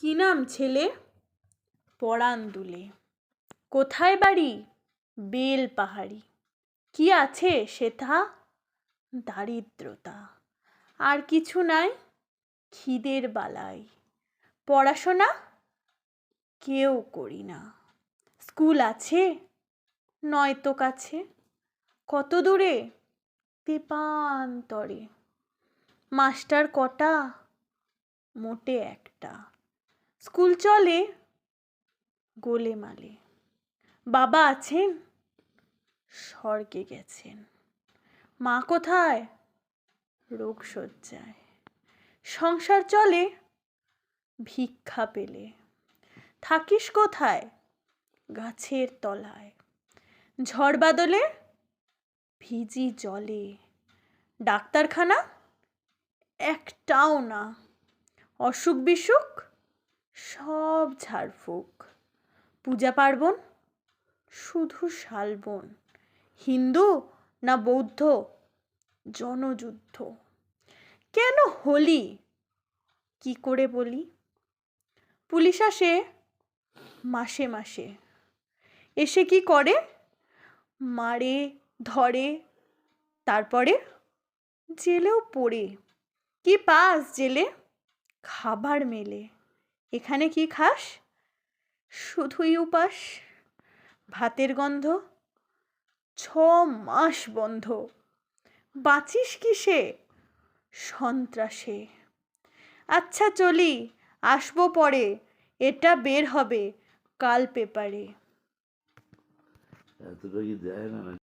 কি নাম ছেলে? পরাণ দুলে কোথায় বাড়ি? বেল পাহাড়ি। কি আছে সেথা? দারিদ্রতা। আর কিছু নাই? খিদের বালাই। পড়াশোনা? কেউ করি না। স্কুল আছে? নয়তো কাছে। কত দূরে? তেপান্তরে। মাস্টার কটা? মোটে একটা। স্কুল চলে? গোলেমালে বাবা আছেন? স্বর্গে গেছেন। মা কোথায়? রোগ শয্যায় সংসার চলে? ভিক্ষা পেলে। থাকিস কোথায়? গাছের তলায়। ঝড় বাদলে? ভিজি জলে। ডাক্তারখানা? একটাও না। অসুখ বিসুখ সব ঝাড়ফুঁক। পূজা পার্বণ? শুধু শালবন। হিন্দু না বৌদ্ধ? জনযুদ্ধ। কেন হোলি? কি করে বলি? পুলিশ আসে মাসে মাসে। এসে কি করে? মারে, ধরে, তারপরে জেলেও পড়ে। কি পাস জেলে? খাবার মেলে। এখানে কি খাস? শুধুই উপাস, ভাতের গন্ধ? ছ মাস বন্ধ। বাঁচিস কিসে? সন্ত্রাসে। আচ্ছা চলি, আসব পরে, এটা বের হবে কাল পেপারে। এতটা কি দেয় না